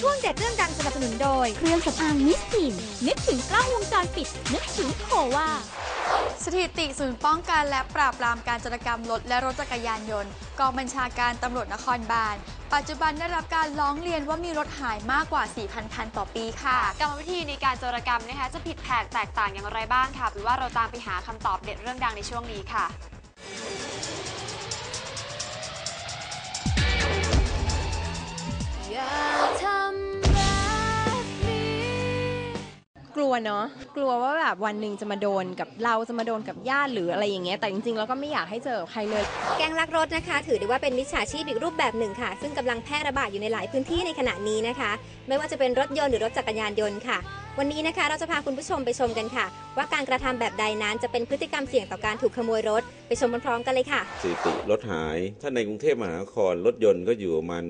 ช่วงเด็ดเรื่องดังสนับสนุนโดย เครื่องสำอางมิสทีนนึกถึงกล้องวงจรปิด นึกถึงโควาสถิติศูนย์ป้องกันและปราบปรามการจรกรรมรถและรถจักรยานยนต์กองบัญชาการตำรวจนครบาลปัจจุบันได้รับการร้องเรียนว่ามีรถหายมากกว่า 4,000 คันต่อปีค่ะกรรมวิธีในการโจรกรรมนะคะจะผิดแผกแตกต่างอย่างไรบ้างค่ะหรือว่าเราตามไปหาคำตอบเด็ดเรื่องดังในช่วงนี้ค่ะ กลัวเนาะกลัวว่าแบบวันหนึ่งจะมาโดนกับเราจะมาโดนกับญาติหรืออะไรอย่างเงี้ยแต่จริงๆเราก็ไม่อยากให้เจอกับใครเลย แก๊งลักรถนะคะ ถือได้ว่าเป็นมิจฉาชีพอีกรูปแบบหนึ่งค่ะ ซึ่งกำลังแพร่ระบาดอยู่ในหลายพื้นที่ในขณะนี้นะคะ ไม่ว่าจะเป็นรถยนต์หรือรถจักรยานยนต์ค่ะ วันนี้นะคะเราจะพาคุณผู้ชมไปชมกันค่ะ ว่าการกระทำแบบใดนั้นจะเป็นพฤติกรรมเสี่ยงต่อการถูกขโมยรถ ไปชมพร้อมๆกันเลยค่ะสถิติรถหาย ถ้าในกรุงเทพมหานครรถยนต์ก็อยู่ประมาณ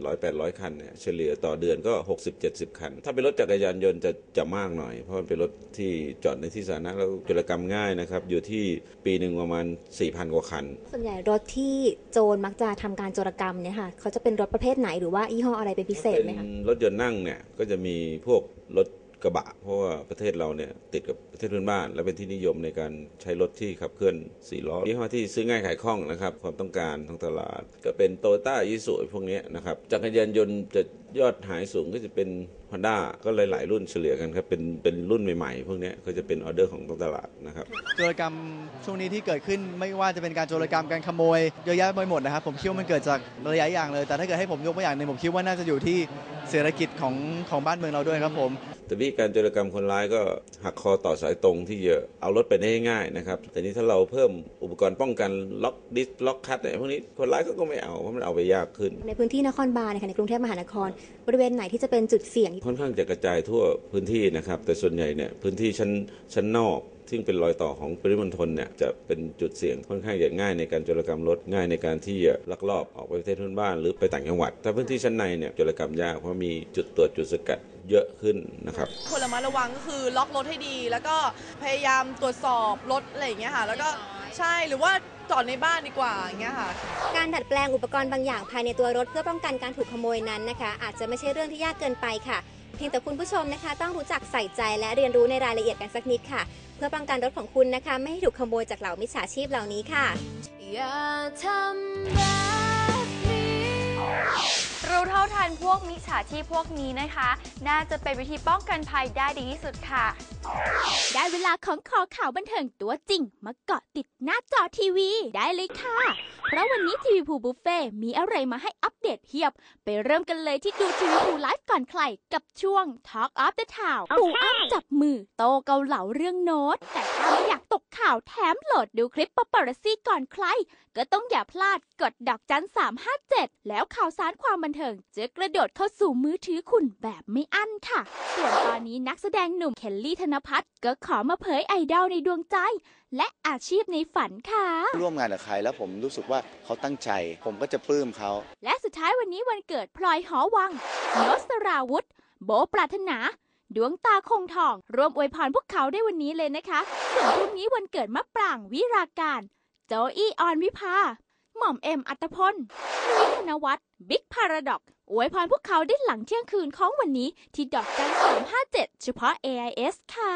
700-800 คันเนี่ยเฉลี่ยต่อเดือนก็ 60-70 คัน ถ้าเป็นรถจักรยานยนต์จะจะมากหน่อย เพราะมันเป็นรถที่จอดในที่สาธารณะแล้วจรกรรมง่ายนะครับอยู่ที่ปีหนึ่งประมาณ 4,000 กว่าคัน ส่วนใหญ่รถที่โจรมักจะทำการโจรกรรมเนี่ยค่ะเขาจะเป็นรถประเภทไหนหรือว่ายี่ห้ออะไรเป็นพิเศษไหมคะเป็นรถยนต์นั่งเนี่ยก็จะมีพวกรถ กระบะ เพราะว่าประเทศเราเนี่ยติดกับประเทศเพื่อนบ้าน และเป็นที่นิยมในการใช้รถที่ขับเคลื่อนสี่ล้อยี่ห้อที่ซื้อง่ายขายคล่องนะครับ ความต้องการท้องตลาด ก็เป็นโตโยต้ายิสุพวกนี้นะครับจักรยานยนต์จะยอดหายสูงก็จะเป็น Honda ก็หลาย ๆ รุ่นเฉลี่ยกันครับเป็นเป็นรุ่นใหม่ ๆ พวกนี้ก็จะเป็นออเดอร์ของท้องตลาดนะครับโจรกรรมช่วงนี้ที่เกิดขึ้นไม่ว่าจะเป็นการโจรกรรมการขโมยเยอะแยะไปหมดนะครับผมคิดว่ามันเกิดจากหลายอย่างเลย แต่ถ้าเกิดให้ผมยกตัวอย่างหนึ่งผมคิดว่าน่าจะอยู่ที่ เศรษฐกิจของของบ้านเมืองเราด้วยครับผมแต่วิธีการโจรกรรมคนร้ายก็หักคอต่อสายตรงที่จะเอารถไปได้ง่ายๆนะครับ แต่นี้ถ้าเราเพิ่มอุปกรณ์ป้องกันล็อกดิสล็อกคัทอะไรพวกนี้คนร้ายก็ก็ไม่เอาเพราะมันเอาไปยากขึ้น ในพื้นที่นครบาลนะคะในกรุงเทพมหานคร บริเวณไหนที่จะเป็นจุดเสี่ยง ค่อนข้างจะกระจายทั่วพื้นที่นะครับแต่ส่วนใหญ่เนี่ยพื้นที่ชั้นชั้นนอก ซึ่งเป็นรอยต่อของปริมณฑลเนี่ยจะเป็นจุดเสี่ยงค่อนข้างจะง่ายในการโจรกรรมรถง่ายในการที่จะลักลอบออกไปประเทศเพื่อนบ้านหรือไปต่างจังหวัด ถ้าพื้นที่ชั้นในเนี่ยโจรกรรมยากเพราะมีจุดตรวจจุดสกัดเยอะขึ้นนะครับควรระมัดระวังก็คือล็อกรถให้ดี แล้วก็พยายามตรวจสอบรถอะไรอย่างเงี้ยค่ะ แล้วก็ใช่หรือว่าจอดในบ้านดีกว่าอย่างเงี้ยค่ะ การดัดแปลงอุปกรณ์บางอย่างภายในตัวรถเพื่อป้องกันการถูกขโมยนั้นนะคะ อาจจะไม่ใช่เรื่องที่ยากเกินไปค่ะ เพียงแต่คุณผู้ชมนะคะ ต้องรู้จักใส่ใจและเรียนรู้ในรายละเอียดกันสักนิดค่ะ เพื่อป้องกันรถของคุณนะคะ ไม่ให้ถูกขโมยจากเหล่ามิจฉาชีพเหล่านี้ค่ะอย่าทำแบบนี้รู้เท่าทันพวกมิจฉาชีพพวกนี้นะคะ น่าจะเป็นวิธีป้องกันภัยได้ดีที่สุดค่ะ ได้เวลาของคอข่าวบันเทิงตัวจริงมาเกาะติด หน้าจอทีวีได้เลยค่ะ เพราะวันนี้ทีวีพูบุฟเฟ่มีอะไรมาให้อัปเดตเพียบ ไปเริ่มกันเลยที่ดูทีวีพูไลฟ์ก่อนใคร กับช่วง Talk of the Town ปูอ้ำจับมือโตเกาเหลาเรื่องโน้ต แต่ถ้าไม่อยากตกข่าวแถมโหลดดูคลิปปาปารัสซี่ก่อนใคร ก็ต้องอย่าพลาดกดดอกจัน357แล้วข่าวสารความบันเทิงจะกระโดดเข้าสู่มือถือคุณแบบไม่อั้นค่ะ ส่วนตอนนี้นักแสดงหนุ่มเคลลี่ธนพัฒน์ก็ขอมาเผยไอดอลในดวงใจ และอาชีพในฝันค่ะ ร่วมงานกับใครแล้วผมรู้สึกว่าเขาตั้งใจ ผมก็จะปลื้มเขา และสุดท้ายวันนี้วันเกิดพลอยหอวังโนสราวุธ โบปรารถนา ดวงตาคงทองรวมอวยพรพวกเขาได้วันนี้เลยนะคะส่วนพรุ่งนี้วันเกิดมะปรางวิราการ โจอี้ออนวิภา หม่อมเอ็มอัตพลนุ้ยธนวัฒน์บิ๊กพาราดอกอวยพรพวกเขาได้หลังเที่ยงคืนของวันนี้ที่ดอกจัน357เฉพาะ AIS ค่ะ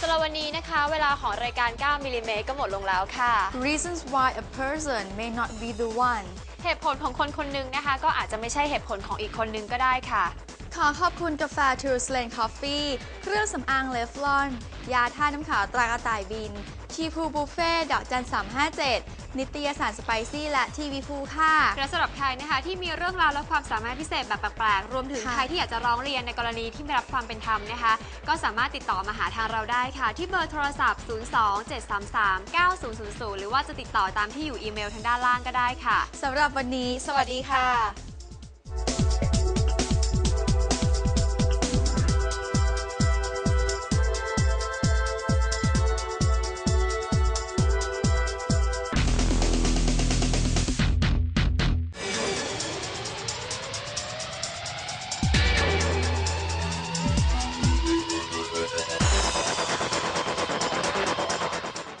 สำหรับวันนี้นะคะ เวลาของรายการ 9มิลลิเมตรก็หมดลงแล้วค่ะ Reasons why a person may not be the one เหตุผลของคนคนหนึงนะคะ ก็อาจจะไม่ใช่เหตุผลของอีกคนนึงก็ได้ค่ะ ขอขอบคุณกาแฟ t r u s l a n Coffee เครื่องสำอางเลฟลอน ยาท่าน้ำขาวตรากระต่ายบินชีพูบุฟเฟ่ดอกจัน357นิตยสารสไปซี่และทีวีฟูค่ะ และสำหรับใครนะคะที่มีเรื่องราวและความสามารถพิเศษแบบแปลกๆ รวมถึงค่ะ ใครที่อยากจะร้องเรียนในกรณีที่ไม่รับความเป็นธรรมนะคะ ก็สามารถติดต่อมาหาทางเราได้ค่ะ ที่เบอร์โทรศัพท์ 027339000 หรือว่าจะติดต่อตามที่อยู่อีเมลทางด้านล่างก็ได้ค่ะ สำหรับวันนี้ สวัสดีค่ะ